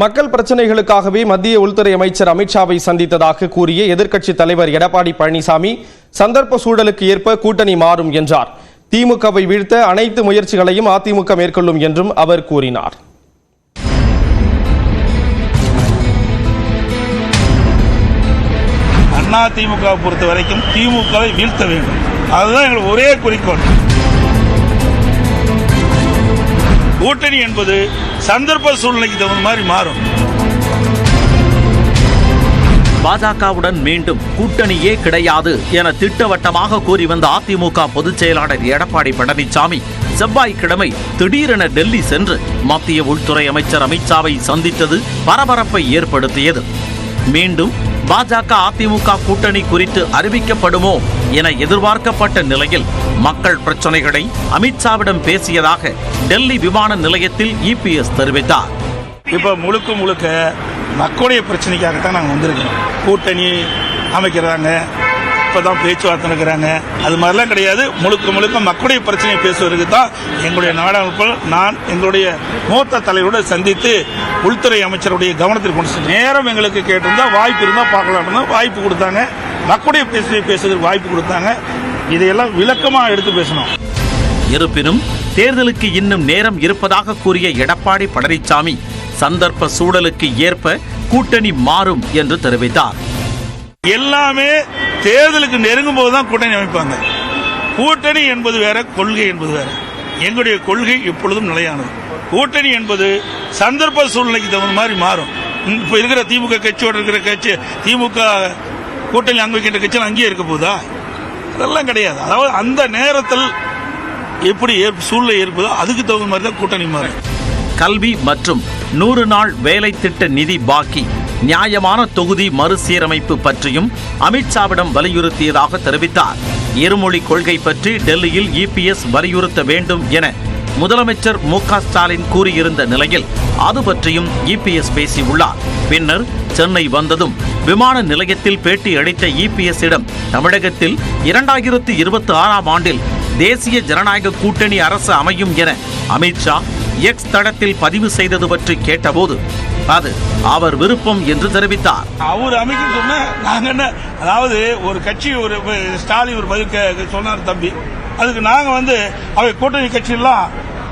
மக்கள் பிரச்சனைகளுக்காகவே மத்திய உள்துறை அமைச்சர் அமித்ஷாவை சந்தித்ததாக கூறிய எதிர்க்கட்சித் தலைவர் எடப்பாடி பழனிசாமி சந்தர்ப்ப சூழலுக்கு ஏற்ப கூட்டணி மாறும் என்றார். திமுகவை வீழ்த்த அனைத்து முயற்சிகளையும் அதிமுக மேற்கொள்ளும் என்றும் அவர் கூறினார். அண்ணா பொறுத்த வரைக்கும் திமுகவை வீழ்த்த வேண்டும். அதுதான் எங்களுக்கு ஒரே குறிக்கோள். கூட்டணி என்பது சந்தர்ப்ப சூழ்நிலைக்கு தகுந்த மாதிரி மாறும். பாஜகவுடன் மீண்டும் கூட்டணியே கிடையாது என திட்டவட்டமாக கூறி வந்த அதிமுக பொதுச் செயலாளர் எடப்பாடி பழனிசாமி செவ்வாய்க்கிழமை திடீரென டெல்லி சென்று மத்திய உள்துறை அமைச்சர் அமித்ஷாவை சந்தித்தது பரபரப்பை ஏற்படுத்தியது. மீண்டும் பாஜக அதிமுக கூட்டணி குறித்து அறிவிக்கப்படுமோ என எதிர்பார்க்கப்பட்ட நிலையில் மக்கள் பிரச்சனைகளை அமித்ஷாவிடம் பேசியதாக டெல்லி விமான நிலையத்தில் இபிஎஸ் தெரிவித்தார். இப்ப முழுக்க முழுக்க மக்களுடைய பிரச்சனைக்காகத்தான் நாங்கள் வந்திருக்கோம் கூட்டணி அமைக்கிறாங்க. இப்பதான் பேச்சுவார்த்தை நடக்கிறாங்க. அது மாதிரிலாம் கிடையாது. முழுக்க முழுக்க மக்களுடைய பிரச்சனையை பேசுவதற்கு தான் எங்களுடைய நாடாளுமன்ற நான் எங்களுடைய மூத்த தலைவரோடு சந்தித்து உள்துறை அமைச்சருடைய கவனத்தில் கொண்டு. நேரம் எங்களுக்கு கேட்டிருந்தா வாய்ப்பு இருந்தால் பார்க்கலாம்னு வாய்ப்பு கொடுத்தாங்க. மக்களுடைய பிரச்சனையை பேசுவதற்கு வாய்ப்பு கொடுத்தாங்க. இதையெல்லாம் விளக்கமாக எடுத்து பேசணும். இருப்பினும் தேர்தலுக்கு இன்னும் நேரம் இருப்பதாக கூறிய எடப்பாடி பழனிசாமி சந்தர்ப்ப சூழலுக்கு ஏற்ப கூட்டணி மாறும் என்று தெரிவித்தார். எல்லாமே தேர்தலுக்கு நெருங்கும் போது தான் கூட்டணி அமைப்பாங்க. கூட்டணி என்பது வேற கொள்கை என்பது வேற. எங்களுடைய கொள்கை எப்பொழுதும் நிலையானது. கூட்டணி என்பது சந்தர்ப்ப சூழ்நிலைக்கு தகுந்த மாதிரி மாறும். இப்போ இருக்கிற திமுக கட்சியோட இருக்கிற கட்சி திமுக கூட்டணி அங்கே வைக்கின்ற கட்சியில் அங்கேயே இருக்க போதா அதெல்லாம் கிடையாது. அதாவது அந்த நேரத்தில் எப்படி சூழ்நிலை இருப்பதோ அதுக்கு தகுந்த மாதிரி தான் கூட்டணி மாறும். கல்வி மற்றும் நூறு நாள் வேலை திட்ட நிதி பாக்கி. நியாயமான தொகுதி மறுசீரமைப்பு பற்றியும் அமித்ஷாவிடம் வலியுறுத்தியதாக தெரிவித்தார். இருமொழி கொள்கை பற்றி டெல்லியில் இபிஎஸ் வலியுறுத்த வேண்டும் என முதலமைச்சர் மு க ஸ்டாலின் கூறியிருந்த நிலையில் அது பற்றியும் இபிஎஸ் பேசியுள்ளார். பின்னர் சென்னை வந்ததும் விமான நிலையத்தில் பேட்டி அளித்த இபிஎஸ் இடம் தமிழகத்தில் இரண்டாயிரத்து இருபத்தி ஆறாம் ஆண்டில் தேசிய ஜனநாயக கூட்டணி அரசு அமையும் என அமித்ஷா எக்ஸ் தளத்தில் பதிவு செய்தது பற்றி கேட்டபோது அது அவர் விருப்பம் என்று தெரிவித்தார். அவர் அமைக்க சொன்ன நாங்க என்ன அதாவது ஒரு கட்சி ஒரு ஸ்டாலின் ஒரு பதில் சொன்னார் தம்பி. அதுக்கு நாங்க வந்து அவை கூட்டணி கட்சியெல்லாம்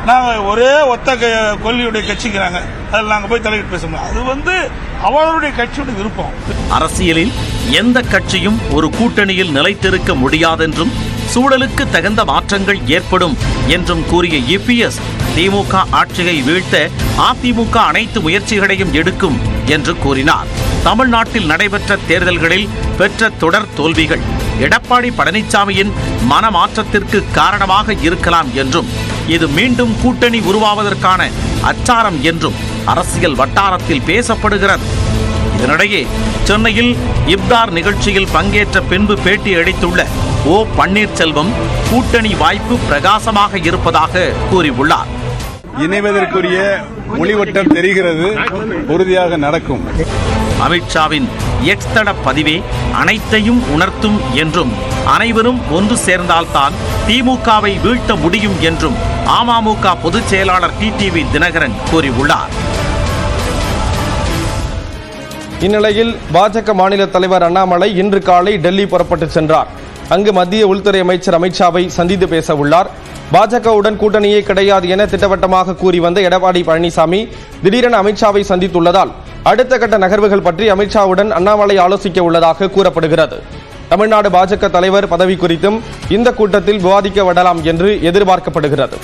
நாங்க ஒரே ஒத்த கொள்கையுடைய கட்சிக்கிறாங்க அதில் நாங்க போய் தலையிட்டு பேச முடியும் அது வந்து அவருடைய கட்சியோட விருப்பம். அரசியலில் எந்த கட்சியும் ஒரு கூட்டணியில் நிலைத்திருக்க முடியாதென்றும் சூழலுக்கு தகுந்த மாற்றங்கள் ஏற்படும் என்றும் கூறிய இபிஎஸ் திமுக ஆட்சியை வீழ்த்த அதிமுக அனைத்து முயற்சிகளையும் எடுக்கும் என்று கூறினார். தமிழ்நாட்டில் நடைபெற்ற தேர்தல்களில் பெற்ற தொடர் தோல்விகள் எடப்பாடி பழனிசாமியின் மனமாற்றத்திற்கு காரணமாக இருக்கலாம் என்றும் இது மீண்டும் கூட்டணி உருவாவதற்கான அச்சாரம் என்றும் அரசியல் வட்டாரத்தில் பேசப்படுகிறது. இதனிடையே சென்னையில் இப்தார் நிகழ்ச்சியில் பங்கேற்ற பின்பு பேட்டி அளித்துள்ள ஓ பன்னீர்செல்வம் கூட்டணி வாய்ப்பு பிரகாசமாக இருப்பதாக கூறியுள்ளார். இணைவதற்குரிய ஒளிவட்டம் தெரிகிறது உறுதியாக நடக்கும். அமித்ஷாவின் எக்ஸ் தட பதிவே அனைத்தையும் உணர்த்தும் என்றும் அனைவரும் ஒன்று சேர்ந்தால்தான் திமுகவை வீழ்த்த முடியும் என்றும் அமமுக பொதுச் செயலாளர் டிடிவி தினகரன் கூறியுள்ளார். இந்நிலையில் பாஜக மாநில தலைவர் அண்ணாமலை இன்று காலை டெல்லி புறப்பட்டு சென்றார். அங்கு மத்திய உள்துறை அமைச்சர் அமித்ஷாவை சந்தித்து பேச உள்ளார் பாஜகவுடன் கூட்டணியே கிடையாது என திட்டவட்டமாக கூறி வந்த எடப்பாடி பழனிசாமி திடீரென அமித்ஷாவை சந்தித்துள்ளதால் அடுத்த கட்ட நகர்வுகள் பற்றி அமித்ஷாவுடன் அண்ணாமலை ஆலோசிக்க உள்ளதாக கூறப்படுகிறது. தமிழ்நாடு பாஜக தலைவர் பதவி குறித்தும் இந்த கூட்டத்தில் விவாதிக்கப்படலாம் என்று எதிர்பார்க்கப்படுகிறது.